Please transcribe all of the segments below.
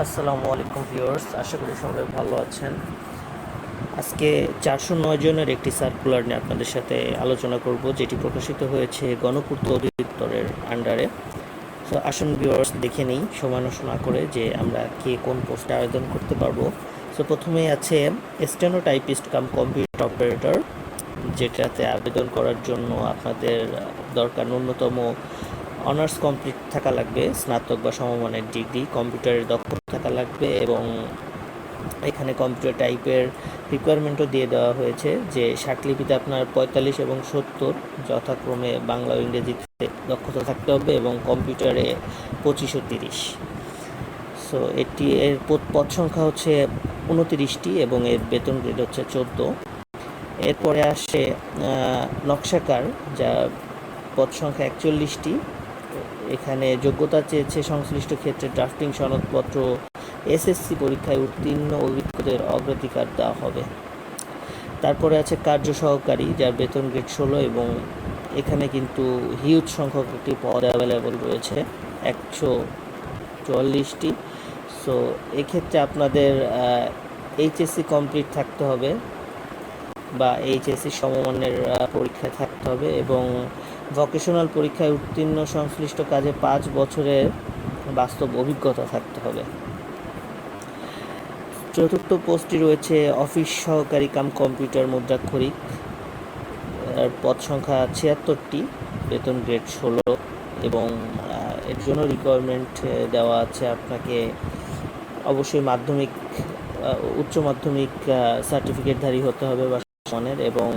আসসালামু আলাইকুম ভিউয়ার্স, আশা করি সবাই ভালো আছেন। আজকে চারশো নয় জনের একটি সার্কুলার নিয়ে আপনাদের সাথে আলোচনা করব, যেটি প্রকাশিত হয়েছে গণপূর্ত অধিদপ্তরের আন্ডারে তো আসুন ভিউয়ার্স, দেখে নিই, সময় না করে যে আমরা কে কোন পোস্টে আবেদন করতে পারব। তো প্রথমেই আছে স্টেনোটাইপিস্ট কাম কম্পিউটার অপারেটর যেটাতে আবেদন করার জন্য আপনাদের দরকার ন্যূনতম অনার্স কমপ্লিট থাকা লাগবে, স্নাতক বা সমমানের ডিগ্রি কম্পিউটারের দক্ষতা লাগবে এবং এখানে কম্পিউটার টাইপের রিকোয়ারমেন্টও দিয়ে দেওয়া হয়েছে যে শাকলিপিতে আপনার পঁয়তাল্লিশ এবং সত্তর যথাক্রমে বাংলা ও ইংরেজিতে দক্ষতা থাকতে হবে এবং কম্পিউটারে পঁচিশ ও তিরিশ। সো এটি এর পদ সংখ্যা হচ্ছে উনতিরিশটি এবং এর বেতন গ্রেড হচ্ছে চোদ্দ। এরপরে আসে নকশাকার, যা পদ সংখ্যা একচল্লিশটি। এখানে যোগ্যতা চেয়েছে সংশ্লিষ্ট ক্ষেত্রে ড্রাফটিং সনদপত্র এসএসসি পরীক্ষায় উত্তীর্ণ অভিজ্ঞদের অগ্রাধিকার দেওয়া হবে। তারপরে আছে কার্য সহকারী, যার বেতন গ্রেড ষোলো এবং এখানে কিন্তু হিউজ সংখ্যক একটি পদ অ্যাভেলেবল রয়েছে, একশো চুয়াল্লিশটি। সো এক্ষেত্রে আপনাদের এইচএসসি কমপ্লিট থাকতে হবে বা এইচএসসি সমমানের পরীক্ষায় থাকতে হবে এবং ভোকেশনাল পরীক্ষায় উত্তীর্ণ সংশ্লিষ্ট কাজে পাঁচ বছরের বাস্তব অভিজ্ঞতা থাকতে হবে। চতুর্থ পোস্টটি রয়েছে অফিস সহকারী কাম কম্পিউটার মুদ্রাক্ষরিক। পদ সংখ্যা ছিয়াত্তরটি, বেতন গ্রেড ষোলো এবং এর জন্য রিকোয়ারমেন্ট দেওয়া আছে আপনাকে অবশ্যই মাধ্যমিক উচ্চ মাধ্যমিক সার্টিফিকেটধারী হতে হবে বা সমানের এবং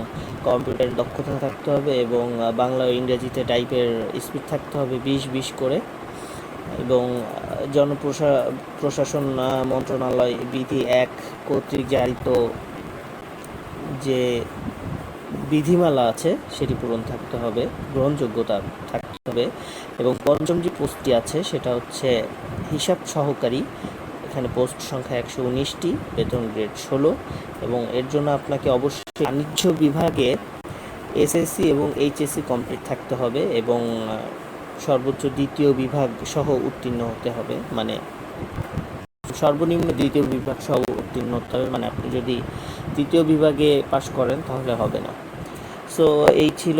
কম্পিউটার দক্ষতা থাকতে হবে এবং বাংলা ও ইংরেজিতে টাইপের স্পিড থাকতে হবে বিশ বিশ করে। এবং জনপ্রশা, প্রশাসন মন্ত্রণালয়, বিধি এক কর্তৃক জারিত যে বিধিমালা আছে, সেটি পূরণ থাকতে হবে, গ্রহণযোগ্যতা থাকতে হবে এবং পঞ্চম যে পোস্টটি আছে, সেটা হচ্ছে হিসাব সহকারী। এখানে পোস্ট সংখ্যা একশো উনিশটি, বেতন গ্রেড ষোলো এবং এর জন্য আপনাকে অবশ্যই বাণিজ্য বিভাগে এসএসসি এবং এইচএসসি কমপ্লিট থাকতে হবে এবং সর্বোচ্চ দ্বিতীয় বিভাগ সহ উত্তীর্ণ হতে হবে মানে সর্বনিম্ন দ্বিতীয় বিভাগ সহ উত্তীর্ণ হতে হবে মানে আপনি যদি দ্বিতীয় বিভাগে পাশ করেন তাহলে হবে না। সো এই ছিল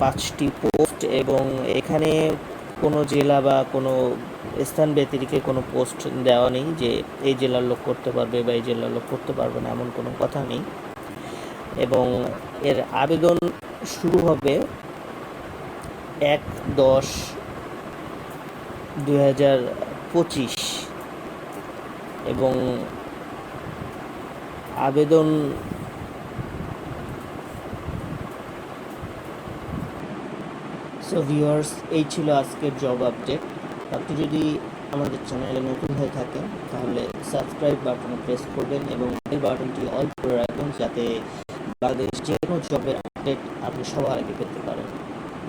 পাঁচটি পোস্ট এবং এখানে কোনো জেলা বা কোনো স্থান ব্যতিরিকে কোনো পোস্ট দেওয়া নেই যে এই জেলার লোক করতে পারবে বা এই জেলার লোক করতে পারবে না, এমন কোনো কথা নেই। এবং এর আবেদন শুরু হবে এক দশ দুই হাজার পঁচিশ। এবং আবেদন সো ভিউয়ার্স এই ছিল আজকের জব আপডেট আপনি যদি আমাদের চ্যানেলে নতুন হয়ে থাকেন, তাহলে সাবস্ক্রাইব বাটনে প্রেস করবেন এবং এই বাটনটি অল করে রাখবেন যাতে বাংলাদেশ যে কোনো জবের আপডেট আপনি সবার আগে পেতে পারেন।